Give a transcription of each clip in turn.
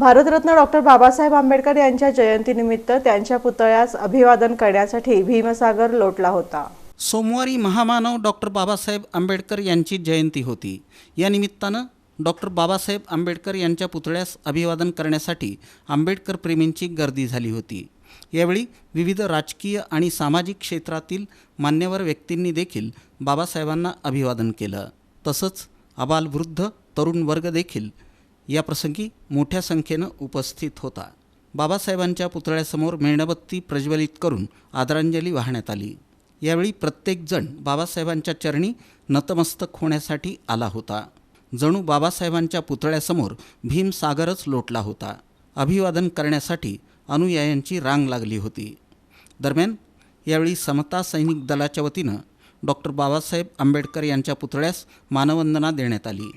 Bharat Ratna doctor Babasaheb Ambedkar यांच्या जयंतीनिमित्त त्यांच्या पुतळ्यास अभिवादन करण्यासाठी भीमसागर लोटला होता. सोमवारी महामानव डॉक्टर बाबासाहेब आंबेडकर यांची जयंती होती. या निमित्तानं डॉक्टर बाबासाहेब आंबेडकर यांच्या पुतळ्यास अभिवादन करण्यासाठी आंबेडकर प्रेमींची गर्दी झाली होती. यावेळी विविध राजकीय आणि सामाजिक क्षेत्रातील मान्यवर व्यक्तींनी देखील बाबासाहेबांना अभिवादन केलं. तसंच आबालवृद्ध तरुण वर्ग देखील या प्रसंगी मोठ्या संख्येनं उपस्थित होता. बाबासाहेबांच्या पुतळ्यासमोर मेणबत्ती प्रज्वलित करून आदरांजली वाहण्यात आली. यावेळी प्रत्येकजण बाबासाहेबांच्या चरणी नतमस्तक होण्यासाठी आला होता. जणू बाबासाहेबांच्या पुतळ्यासमोर भीमसागरच लोटला होता. अभिवादन करण्यासाठी अनुयायांची रांग लागली होती. दरम्यान यावेळी समता सैनिक दलाच्या वतीनं डॉक्टर बाबासाहेब आंबेडकर यांच्या पुतळ्यास मानवंदना देण्यात आली.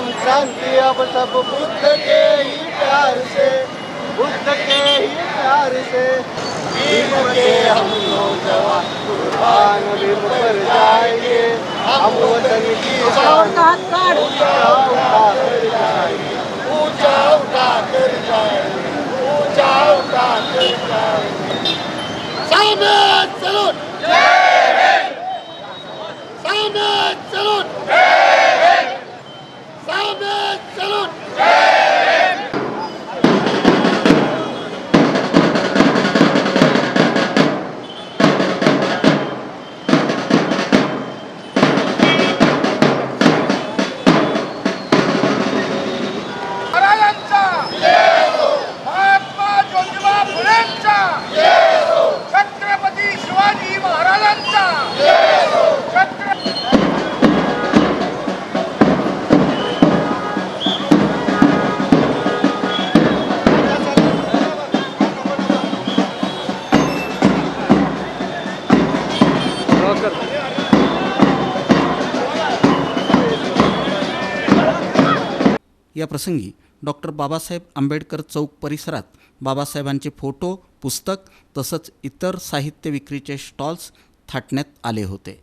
हम क्रांति अब सब बुद्ध के ही प्यार से बुद्ध के ही प्यार से। भीम के हम नौजवान कुर्बान भीम पर जाएंगे हम वतन की ऊंचा उठा कर जाएंगे ऊंचा उठा कर जाएंगे ऊंचा उठा कर जाएंगे। सामने सलूट सामने सलूट या प्रसंगी डॉक्टर बाबासाहेब आंबेडकर चौक परिसरात बाबासाहेबांचे फोटो पुस्तक तसंच इतर साहित्य विक्रीचे स्टॉल्स थाटण्यात आले होते.